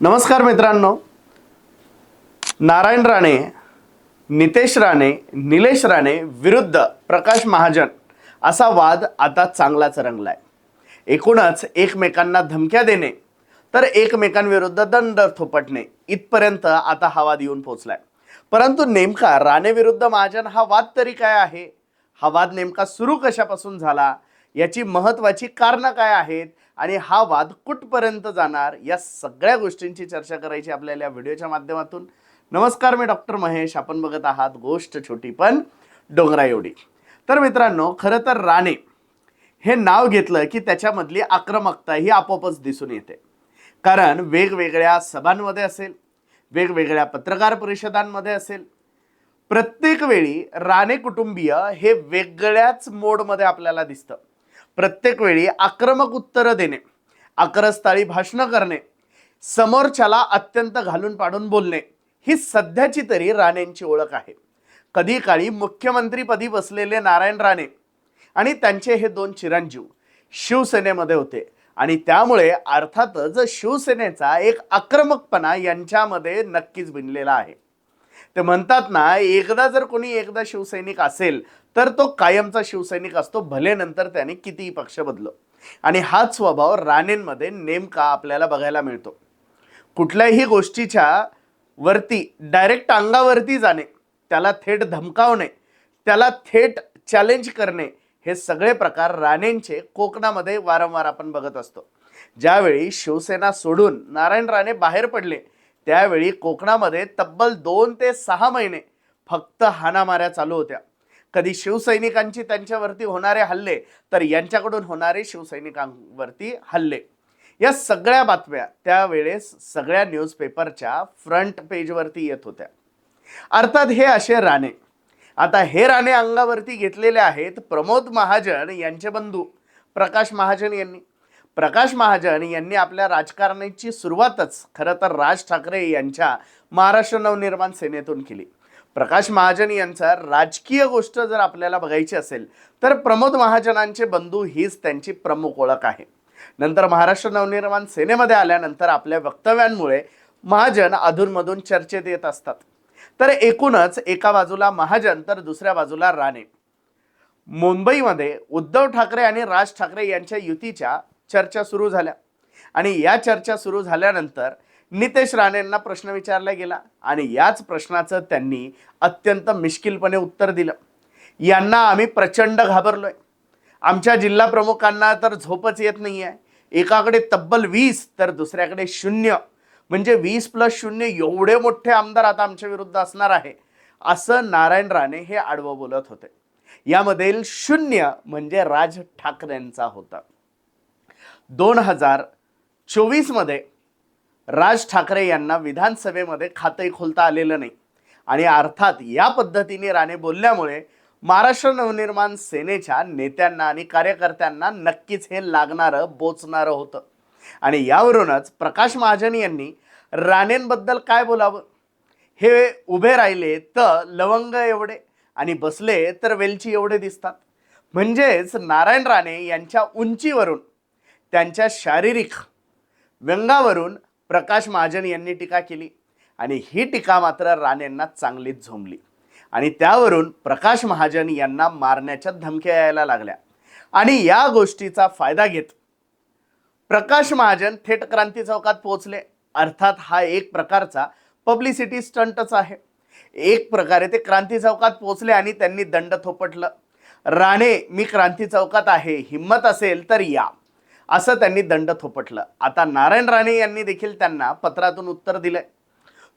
नमस्कार मित्रांनो. नारायण राणे नितेश राणे निलेश राणे विरुद्ध प्रकाश महाजन असा वाद आता चांगलाच रंगलाय. एकूणच एकमेकांना धमक्या देणे तर एकमेकांविरुद्ध दंड थोपटणे इथपर्यंत आता हा वाद येऊन पोहोचलाय. परंतु नेमका राणे विरुद्ध महाजन हा वाद तरी काय आहे? हा वाद नेमका सुरू कशापासून झाला? याची महत्त्वाची कारणं काय आहेत? आणि हा वाद कुठपर्यंत जाणार या सगळ्या गोष्टींची चर्चा करायची आपल्याला या व्हिडिओच्या माध्यमातून. नमस्कार मी डॉक्टर महेश. आपण बघत आहात गोष्ट छोटी पण डोंगरा एवढी. तर मित्रांनो खरं तर राणे हे नाव घेतलं की त्याच्यामधली आक्रमकता ही आपोआपच दिसून येते. कारण वेगवेगळ्या सभांमध्ये असेल वेगवेगळ्या पत्रकार परिषदांमध्ये असेल प्रत्येक वेळी राणे कुटुंबीय हे वेगळ्याच मोडमध्ये आपल्याला दिसतं. प्रत्येक वेळी आक्रमक उत्तरं देणे आक्रस्ताळी भाषणं करणे समोरच्याला अत्यंत घालून पाडून बोलणे ही सध्याची तरी राणेंची ओळख आहे. कधी काळी मुख्यमंत्रीपदी बसलेले नारायण राणे आणि त्यांचे हे दोन चिरंजीव शिवसेनेमध्ये होते आणि त्यामुळे अर्थातच शिवसेनेचा एक आक्रमकपणा यांच्यामध्ये नक्कीच भिनलेला आहे. ते म्हणतात ना एकदा जर कोणी एकदा शिवसैनिक असेल तर तो कायमचा शिवसैनिक असतो भले नंतर त्याने कितीही पक्ष बदलो. आणि हाच स्वभाव राणेंमध्ये नेमका आपल्याला बघायला मिळतो. कुठल्याही गोष्टीच्या वरती डायरेक्ट अंगावरती जाणे त्याला थेट धमकावणे त्याला थेट चॅलेंज करणे हे सगळे प्रकार राणेंचे कोकणामध्ये वारंवार आपण बघत असतो. ज्यावेळी शिवसेना सोडून नारायण राणे बाहेर पडले त्यावेळी कोकणामध्ये तब्बल दोन ते सहा महिने फक्त हाणामाऱ्या चालू होत्या. कधी शिवसैनिकांची त्यांच्यावरती होणारे हल्ले तर यांच्याकडून होणारे शिवसैनिकांवरती हल्ले. या सगळ्या बातम्या त्यावेळेस सगळ्या न्यूजपेपरच्या फ्रंट पेजवरती येत होत्या. अर्थात हे असे राणे. आता हे राणे अंगावरती घेतलेले आहेत प्रमोद महाजन यांचे बंधू प्रकाश महाजन यांनी. प्रकाश महाजन यांनी आपल्या राजकारणाची सुरुवातच खरं तर राज ठाकरे यांच्या महाराष्ट्र नवनिर्माण सेनेतून केली. प्रकाश महाजन यांचा राजकीय गोष्ट जर आपल्याला बघायची असेल तर प्रमोद महाजनांचे बंधू हीच त्यांची प्रमुख ओळख आहे. नंतर महाराष्ट्र नवनिर्माण सेनेमध्ये आल्यानंतर आपल्या वक्तव्यांमुळे महाजन अधूनमधून चर्चेत येत असतात. तर एकूणच एका बाजूला महाजन तर दुसऱ्या बाजूला राणे. मुंबईमध्ये उद्धव ठाकरे आणि राज ठाकरे यांच्या युतीच्या चर्चा सुरू झाल्या. आणि या चर्चा सुरू झाल्यानंतर नितेश राणेंना प्रश्न विचारला गेला आणि याच प्रश्नाचं त्यांनी अत्यंत मिश्किलपणे उत्तर दिलं. यांना आम्ही प्रचंड घाबरलोय. आमच्या जिल्हा प्रमुखांना तर झोपच येत नाही आहे एकाकडे तब्बल वीस तर दुसऱ्याकडे शून्य. म्हणजे वीस प्लस शून्य एवढे मोठे आमदार आता आमच्या विरुद्ध असणार आहे असं नारायण राणे हे आडवं बोलत होते. यामधील शून्य म्हणजे राज ठाकरेंचा होता. दोन हजार चोवीसमध्ये राज ठाकरे यांना विधानसभेमध्ये खातंही खोलता आलेलं नाही. आणि अर्थात या पद्धतीने राणे बोलल्यामुळे महाराष्ट्र नवनिर्माण सेनेच्या नेत्यांना आणि कार्यकर्त्यांना नक्कीच हे लागणारं बोचणारं होतं. आणि यावरूनच प्रकाश महाजन यांनी राणेंबद्दल काय बोलावं? हे उभे राहिले तर लवंग एवढे आणि बसले तर वेलची एवढे दिसतात. म्हणजेच नारायण राणे यांच्या उंचीवरून त्यांच्या शारीरिक व्यंगावरून प्रकाश महाजन यांनी टीका केली आणि ही टीका मात्र राणेंना चांगलीच झोंबली. आणि त्यावरून प्रकाश महाजन यांना मारण्याच्या धमक्या यायला लागल्या. आणि या गोष्टीचा फायदा घेत प्रकाश महाजन थेट क्रांती चौकात पोहोचले. अर्थात हा एक प्रकारचा पब्लिसिटी स्टंटच आहे. एक प्रकारे ते क्रांती चौकात पोहोचले आणि त्यांनी दंड थोपटलं. राणे मी क्रांती चौकात आहे. हिंमत असेल तर या. असं त्यांनी दंड थोपटलं. आता नारायण राणे यांनी देखील त्यांना पत्रातून उत्तर दिलंय.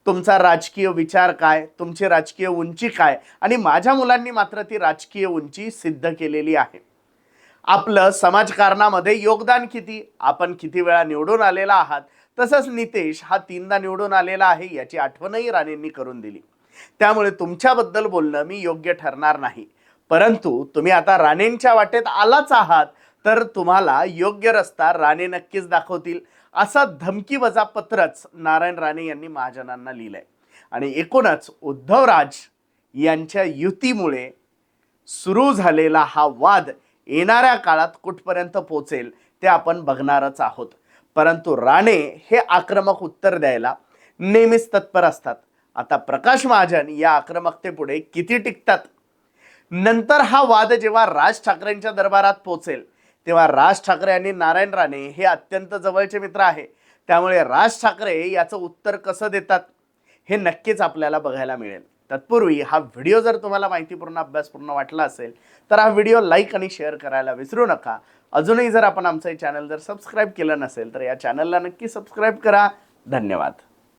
तुमचा राजकीय विचार काय? तुमची राजकीय उंची काय? आणि माझ्या मुलांनी मात्र ती राजकीय उंची सिद्ध केलेली आहे. आपलं समाजकारणामध्ये योगदान किती? आपण किती वेळा निवडून आलेला आहात? तसंच नितेश हा तीनदा निवडून आलेला आहे याची आठवणही राणेंनी करून दिली. त्यामुळे तुमच्याबद्दल बोलणं मी योग्य ठरणार नाही. परंतु तुम्ही आता राणेंच्या वाटेत आलाच आहात. तर तुम्हाला योग्य रस्ता राणे नक्कीच दाखवतील. असा धमकीवजा पत्रच नारायण राणे यांनी महाजनांना लिहिलं आहे आणि एकूणच उद्धवराज यांच्या युतीमुळे सुरू झालेला हा वाद येणाऱ्या काळात कुठपर्यंत पोचेल ते आपण बघणारच आहोत. परंतु राणे हे आक्रमक उत्तर द्यायला नेहमीच तत्पर असतात. आता प्रकाश महाजन या आक्रमकतेपुढे किती टिकतात? नंतर हा वाद जेव्हा राज ठाकरेंच्या दरबारात पोचेल तेव्हा राज ठाकरे आणि नारायण राणे हे अत्यंत जवळचे मित्र आहे. त्यामुळे राज ठाकरे याचं उत्तर कसं देतात हे नक्कीच आपल्याला बघायला मिळेल. तत्पूर्वी हा व्हिडिओ जर तुम्हाला माहितीपूर्ण अभ्यासपूर्ण वाटला असेल तर हा व्हिडिओ लाईक आणि शेअर करायला विसरू नका. अजूनही जर आपण आमचं चॅनल जर सबस्क्राईब केलं नसेल तर या चॅनलला नक्की सबस्क्राईब करा. धन्यवाद.